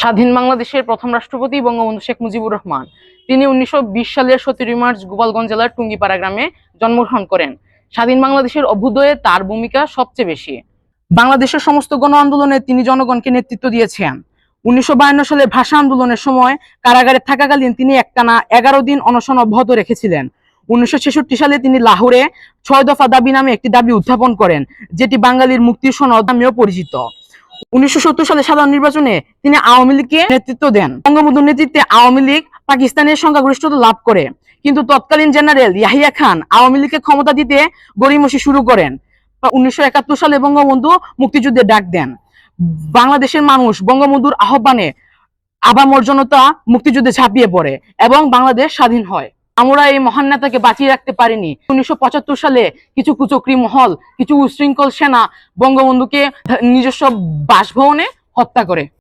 স্বাধীন বাংলাদেশের প্রথম রাষ্ট্রপতি বঙ্গবন্ধু শেখ মুজিবুর রহমান। তিনি উনিশশো বিশ সালের সতেরোই মার্চ গোপালগঞ্জ জেলার টুঙ্গিপাড়া গ্রামে জন্মগ্রহণ করেন। স্বাধীন বাংলাদেশের অভ্যুদয়ে তার ভূমিকা সবচেয়ে বেশি। বাংলাদেশের সমস্ত গণ আন্দোলনে তিনি জনগণকে নেতৃত্ব দিয়েছেন। উনিশশো বায়ান্ন সালে ভাষা আন্দোলনের সময় কারাগারে থাকাকালীন তিনি একটানা এগারো দিন অনশন অব্যাহত রেখেছিলেন। উনিশশো ছেষট্টি সালে তিনি লাহোরে ছয় দফা দাবি নামে একটি দাবি উত্থাপন করেন, যেটি বাঙালির মুক্তির সনদ নামেও পরিচিত। উনিশশো সালে সাধারণ নির্বাচনে তিনি আওয়ামী লীগকে নেতৃত্ব দেন। বঙ্গবন্ধুর নেতৃত্বে আওয়ামী লীগ পাকিস্তানের সংখ্যাগরিষ্ঠতা লাভ করে। কিন্তু তৎকালীন জেনারেল ইয়াহিয়া খান আওয়ামী লীগকে ক্ষমতা দিতে গড়িমসি শুরু করেন। উনিশশো একাত্তর সালে বঙ্গবন্ধু মুক্তিযুদ্ধে ডাক দেন। বাংলাদেশের মানুষ বঙ্গবন্ধুর আহ্বানে আবামর জনতা মুক্তিযুদ্ধে ঝাঁপিয়ে পড়ে এবং বাংলাদেশ স্বাধীন হয়। আমরা এই মহান নেতাকে বাঁচিয়ে রাখতে পারিনি। উনিশশো পঁচাত্তর সালে কিছু কুচক্রি মহল, কিছু উশৃঙ্খল সেনা বঙ্গবন্ধুকে নিজস্ব বাসভবনে হত্যা করে।